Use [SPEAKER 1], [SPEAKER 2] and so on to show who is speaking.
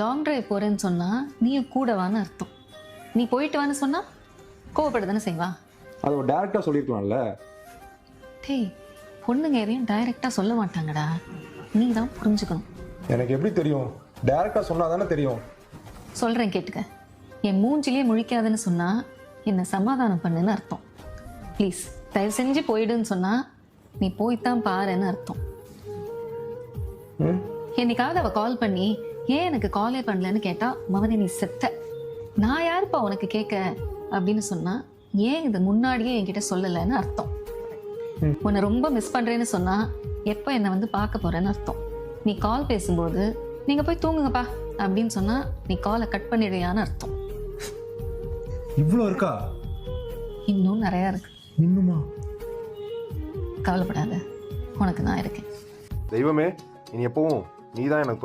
[SPEAKER 1] Long drive போறேன்னு சொன்னா நீயும் கூட வான்னு அர்த்தம். நீ போயிட்டு வான்னு சொன்னா கோவப்பட தானே செய்வா?
[SPEAKER 2] அதை டேரெக்டாக சொல்லியிருக்கலாம்ல
[SPEAKER 1] டேய் பொண்ணுங்க எதையும் டைரக்டா சொல்ல மாட்டாங்கடா. நீ தான் புரிஞ்சுக்கணும்.
[SPEAKER 2] எனக்கு எப்படி தெரியும்? டேரெக்டாக சொன்னால் தானே தெரியும்?
[SPEAKER 1] சொல்றேன் கேட்டுக்க. என் மூஞ்சிலே முழிக்காதுன்னு சொன்னா என்னை சமாதானம் பண்ணுன்னு அர்த்தம். ப்ளீஸ் தயவு செஞ்சு போயிடுன்னு சொன்னா நீ போய்த்தான் பாருன்னு அர்த்தம்.
[SPEAKER 2] ம்?
[SPEAKER 1] என்னைக்காவது அவ கால் பண்ணி ஏன் எனக்கு காலே பண்ணலன்னு கேட்டா மவனே நீ செத்த. நான் யாருப்பா உனக்கு கேட்க அப்படின்னு சொன்னா ஏன் இது முன்னாடியே என்கிட்ட சொல்லலைன்னு அர்த்தம். உன்னை ரொம்ப மிஸ் பண்றேன்னு சொன்னா எப்போ என்னை வந்து பார்க்க போறேன்னு அர்த்தம். நீ கால் பேசும்போது நீங்க போய் தூங்குங்கப்பா. அப்படின்னு சொன்னா நீ காலை கட் பண்ணிடுவியான்னு அர்த்தம்.
[SPEAKER 2] இவ்வளோ இருக்கா?
[SPEAKER 1] இன்னும் நிறையா இருக்கு.
[SPEAKER 2] இன்னுமா?
[SPEAKER 1] கவலைப்படாத. உனக்கு நான் இருக்கேன்.
[SPEAKER 3] தெய்வமே இனி எப்பவும் நீ தான் எனக்கு